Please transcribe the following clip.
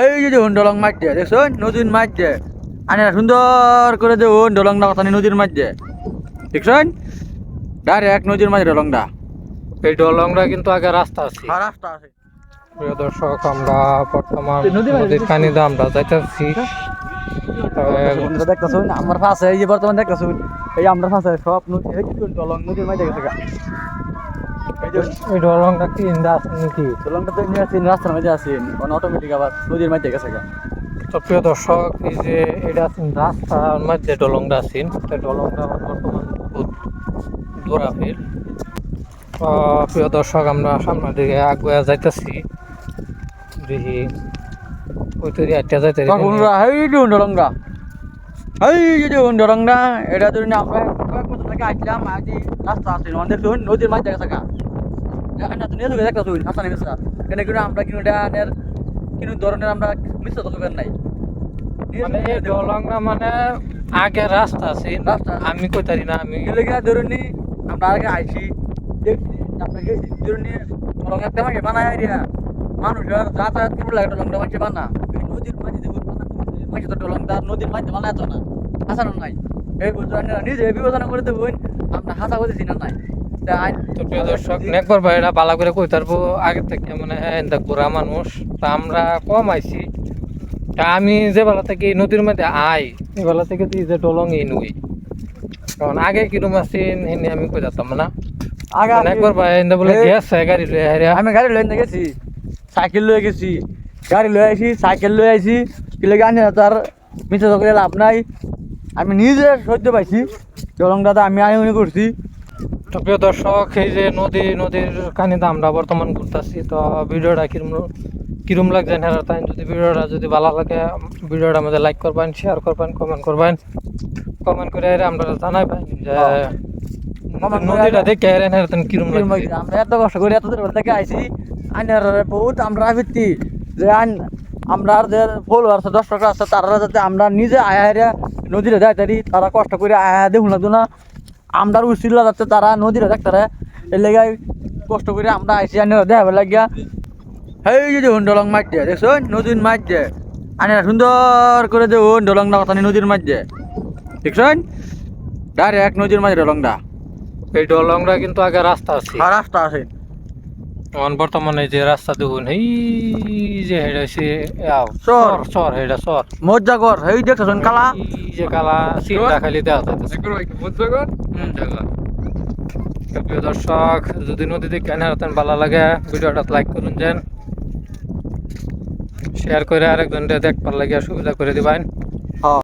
এই যে দেখুন ডলং মাছ দিয়ে দেখছেন? নদীর মাছ দিয়ে আনে সুন্দর করে দেখুন ডলংটা কথা নদীর মাছ দিয়ে দেখছেন? ডাইরেক্ট নদীর মাঝে ডলংটা এই ডলংরা কিন্তু আগে রাস্তা আছে। রাস্তা আছে। প্রিয় দর্শক আমরা বর্তমান নদীর কানিতে আমরা যাইতেছি। দেখতেছুন আমার পাশে এই যে বর্তমান দেখতেছুন এই আমরা পাশে সব নদী যে ডলং নদীর মাঝে গেছে গা। এই ডলংটা কি ইন্দা নাকি? ডলংটা তো নিয়ে আসছেন রাস্তার মাঝে আসেন মানে অটোমেটিক আবার নদীর মাঝে গেছে গা। তো প্রিয় দর্শক এই যে এটা আছে রাস্তার মধ্যে ডলংটা আছে। এই ডলংটা বর্তমান বহুত দূরাফির তো প্রিয় দর্শক আমরা সামনের দিকে আগুয়া যাইতেছি। দেখি ওই তৈরি আটটা যাইতে ডলংটা এই যে দেখুন ডলংটা এটা ধরুন আমরা কয়েক বছর থেকে আসলাম আজ রাস্তা আছে দেখুন নদীর মাঝে গেছে গা এখানে তো নিয়ে দেখতেছুন হাসান মিশ্রা কেন কিন্তু আমরা কিন্তু এটা কিন্তু ধরনের আমরা মিশ্র তো নাই। মানে মানে আগে রাস্তা আছে। আমি কইতারি না আমি ধরুন আমরা আগে আইছি আমরা গেছি। ধরুন একটা বানায় মানুষ যাতায়াত করব লাগে বানা নদীর মাঝে দেখুন তো নদীর না। হাসানো নাই। এই নিজে বিবেচনা করে দেখুন আমরা হাসা না নাই। তো প্রিয় দর্শক নেকবার ভাইরা বালা করে কই তারপো আগে থেকে মানে এন্দা গোড়া মানুষ তা আমরা কম আইছি। তা আমি যে বেলা থেকে নদীর মধ্যে আই এই বেলা থেকে তুই যে ডলং এই নই কারণ আগে কিরম আছেন হেনে আমি কই যেতাম না। আগে নেকবার ভাই এন্দা বলে গেছে গাড়ি লয়ে আমি গাড়ি লয়ে গেছি সাইকেল লয়ে গেছি গাড়ি লয়ে আইছি সাইকেল লয়ে আইছি। কি লাগে আনি না তার মিথ্যা তো করে লাভ নাই। আমি নিজে সহ্য পাইছি। জলংটা তো আমি আনি করছি। তো প্রিয় দর্শক এই যে নদী নদীর কানিতে আমরা বর্তমান ঘুরতেছি তো ভিডিওটা কিরম কিরম লাগছে হেরা তাই যদি ভিডিওটা যদি ভালো লাগে ভিডিওটা আমাদের লাইক করবেন শেয়ার করবেন কমেন্ট করবেন। কমেন্ট করে এরা আমরা জানাবেন যে নদীটা দেখে হেরা তাই কিরম লাগছে? আমরা এত কষ্ট করে এত দূর থেকে আইছি আইনার বহুত আমরা ভিত্তি যে আইন আমরা যে ফলোয়ার আছে দর্শক আছে তারা যাতে আমরা নিজে আয়া নদীরে যাই তারি তারা কষ্ট করে আয়া দেখুন লাগতো না। আমরা উচিল যাতে তারা নদীরে দেখতারে এর লেগে কষ্ট করে আমরা আইসি আইনার দেখাবার লাগিয়া। এই যে ডলং মাছ দিয়ে দেখছেন? নদীর মাছ দিয়ে আইনার সুন্দর করে দেখুন ডলংটা কথা নদীর মাছ দিয়ে দেখছেন? ডাইরেক্ট নদীর মাঝে ডলংটা এই ডলংরা কিন্তু আগে রাস্তা আছে। রাস্তা আছে। এখন বর্তমানে যে রাস্তা দেখুন এই যে হেডা সে চর। চর চর হেডা চর। এই কালা? এই যে কালা সিনটা খালি দেওয়া প্রিয় দর্শক যদি নদীতে কেন হারাতেন ভালো লাগে ভিডিওটা লাইক করুন যেন শেয়ার করে আরেকজন দেখবার লাগে সুবিধা করে দিবেন।